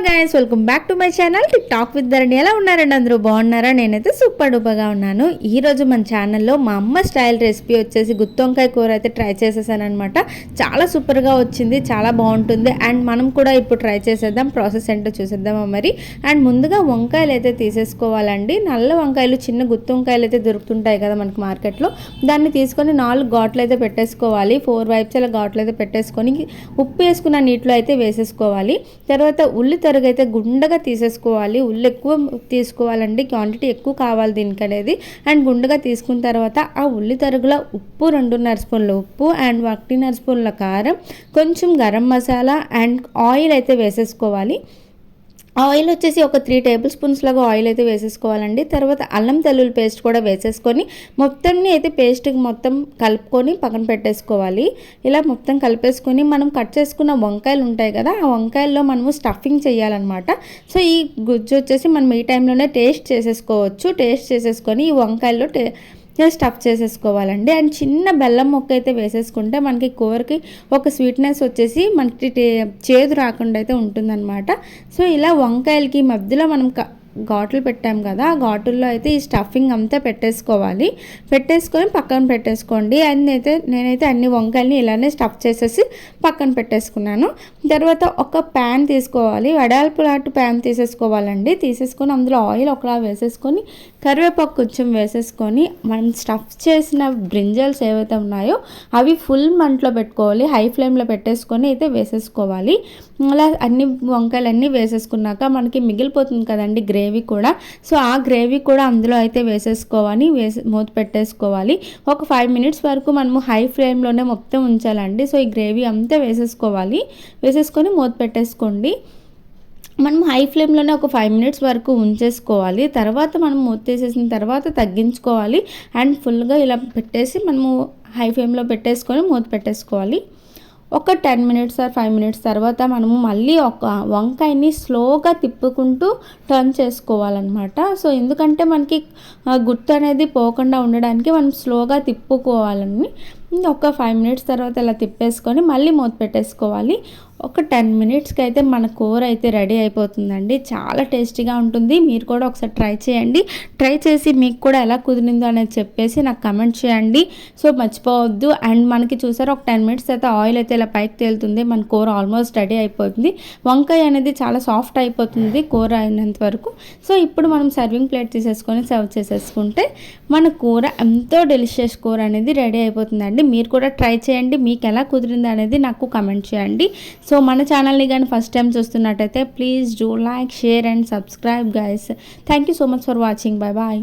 Guys welcome back to my channel tick talk with Dharani ఎలా ఉన్నారండి అందరూ? బాగున్నారా? నేనైతే సూపర్ డూపర్గా ఉన్నాను. ఈరోజు మన ఛానల్లో మా అమ్మ స్టైల్ రెసిపీ వచ్చేసి గుత్తొంకాయ కూర అయితే ట్రై చేసేసాను అనమాట చాలా సూపర్గా వచ్చింది చాలా బాగుంటుంది. అండ్ మనం కూడా ఇప్పుడు ట్రై చేసేద్దాం ప్రాసెస్ ఏంటో చూసేద్దామా మరి? అండ్ ముందుగా వంకాయలు అయితే తీసేసుకోవాలండి. నల్ల వంకాయలు చిన్న గుత్తి వంకాయలు అయితే దొరుకుతుంటాయి కదా మనకి మార్కెట్లో దాన్ని తీసుకొని నాలుగు ఘాట్లు అయితే పెట్టేసుకోవాలి. ఫోర్ వైప్స్ అలా ఘాట్లు అయితే పెట్టేసుకొని ఉప్పు వేసుకున్న నీటిలో అయితే వేసేసుకోవాలి. తర్వాత ఉల్లి తరుగు అయితే గుండగా తీసేసుకోవాలి ఉల్లి ఎక్కువ తీసుకోవాలండి క్వాంటిటీ ఎక్కువ కావాలి దీనికి అనేది అండ్ గుండగా తీసుకున్న తర్వాత ఆ ఉల్లి తరుగులో ఉప్పు రెండున్నర స్పూన్ల ఉప్పు అండ్ ఒకటిన్నర స్పూన్ల కారం కొంచెం గరం మసాలా అండ్ ఆయిల్ అయితే వేసేసుకోవాలి. ఆయిల్ వచ్చేసి ఒక త్రీ టేబుల్ స్పూన్స్ లాగా ఆయిల్ అయితే వేసేసుకోవాలండి. తర్వాత అల్లం తెల్లుల్లి పేస్ట్ కూడా వేసేసుకొని మొత్తంని అయితే పేస్ట్కి మొత్తం కలుపుకొని పక్కన పెట్టేసుకోవాలి. ఇలా మొత్తం కలిపేసుకొని మనం కట్ చేసుకున్న వంకాయలు ఉంటాయి కదా ఆ వంకాయల్లో మనము స్టఫింగ్ చేయాలన్నమాట. సో ఈ గుజ్జు వచ్చేసి మనం ఈ టైంలోనే టేస్ట్ చేసేసుకోవచ్చు. టేస్ట్ చేసేసుకొని ఈ వంకాయల్లో టే స్టఫ్ చేసేసుకోవాలండి. అండ్ చిన్న బెల్లం మొక్క అయితే వేసేసుకుంటే మనకి కూరకి ఒక స్వీట్నెస్ వచ్చేసి మనకి చేదు రాకుండా అయితే ఉంటుందన్నమాట. సో ఇలా వంకాయలకి మధ్యలో మనం ఘాట్లు పెట్టాం కదా ఆ ఘాటుల్లో అయితే ఈ స్టఫింగ్ అంతా పెట్టేసుకోవాలి. పెట్టేసుకొని పక్కన పెట్టేసుకోండి. అండ్ అయితే నేనైతే అన్ని వంకాయలని ఇలానే స్టఫ్ చేసేసి పక్కన పెట్టేసుకున్నాను. తర్వాత ఒక ప్యాన్ తీసుకోవాలి. వడాల్పు లాంటి ప్యాన్ తీసేసుకోవాలండి. తీసేసుకొని అందులో ఆయిల్ ఒకలా వేసేసుకొని కరివేపాకు కొంచెం వేసేసుకొని మనం స్టఫ్ చేసిన బ్రింజల్స్ ఏవైతే ఉన్నాయో అవి ఫుల్ మంటలో పెట్టుకోవాలి. హై ఫ్లేమ్లో పెట్టేసుకొని అయితే వేసేసుకోవాలి. అలా అన్ని వంకాయలన్నీ వేసేసుకున్నాక మనకి మిగిలిపోతుంది కదండి గ్రే గ్రేవీ కూడా. సో ఆ గ్రేవీ కూడా అందులో అయితే వేసేసుకోవాలి. వేసి మూత పెట్టేసుకోవాలి. ఒక ఫైవ్ మినిట్స్ వరకు మనము హై ఫ్లేమ్లోనే మొత్తం ఉంచాలండి. సో ఈ గ్రేవీ అంతా వేసేసుకోవాలి. వేసేసుకొని మూత పెట్టేసుకోండి. మనం హై ఫ్లేమ్లోనే ఒక ఫైవ్ మినిట్స్ వరకు ఉంచేసుకోవాలి. తర్వాత మనం మూత తీసేసిన తర్వాత తగ్గించుకోవాలి. అండ్ ఫుల్గా ఇలా పెట్టేసి మనము హై ఫ్లేమ్లో పెట్టేసుకొని మూత పెట్టేసుకోవాలి. ఒక ten minutes or five minutes తర్వాత మనము మళ్ళీ ఒక వంకాయని స్లోగా తిప్పుకుంటూ టర్న్ చేసుకోవాలన్నమాట. సో ఎందుకంటే మనకి గుర్తు అనేది పోకుండా ఉండడానికి మనం స్లోగా తిప్పుకోవాలని ఒక ఫైవ్ మినిట్స్ తర్వాత ఇలా తిప్పేసుకొని మళ్ళీ మూత పెట్టేసుకోవాలి. ఒక టెన్ మినిట్స్కి అయితే మన కూర అయితే రెడీ అయిపోతుందండి. చాలా టేస్టీగా ఉంటుంది. మీరు కూడా ఒకసారి ట్రై చేయండి. ట్రై చేసి మీకు కూడా ఎలా కుదిరిందో అనేది చెప్పేసి నాకు కమెంట్ చేయండి. సో మర్చిపోవద్దు. అండ్ మనకి చూసారు ఒక టెన్ మినిట్స్ అయితే ఆయిల్ అయితే ఇలా పైకి తేలుతుంది. మన కూర ఆల్మోస్ట్ రెడీ అయిపోతుంది. వంకాయ అనేది చాలా సాఫ్ట్ అయిపోతుంది కూర అయినంత వరకు. సో ఇప్పుడు మనం సర్వింగ్ ప్లేట్ తీసేసుకొని సర్వ్ చేసేసుకుంటే మన కూర ఎంతో డెలిషియస్ కూర అనేది రెడీ అయిపోతుందండి. మీరు కూడా ట్రై చేయండి. మీకు ఎలా కుదిరింది అనేది నాకు కమెంట్ చేయండి. సో సో మన ఛానల్ని కానీ ఫస్ట్ టైం చూస్తున్నట్టయితే please do like share and subscribe guys thank you so much for watching bye bye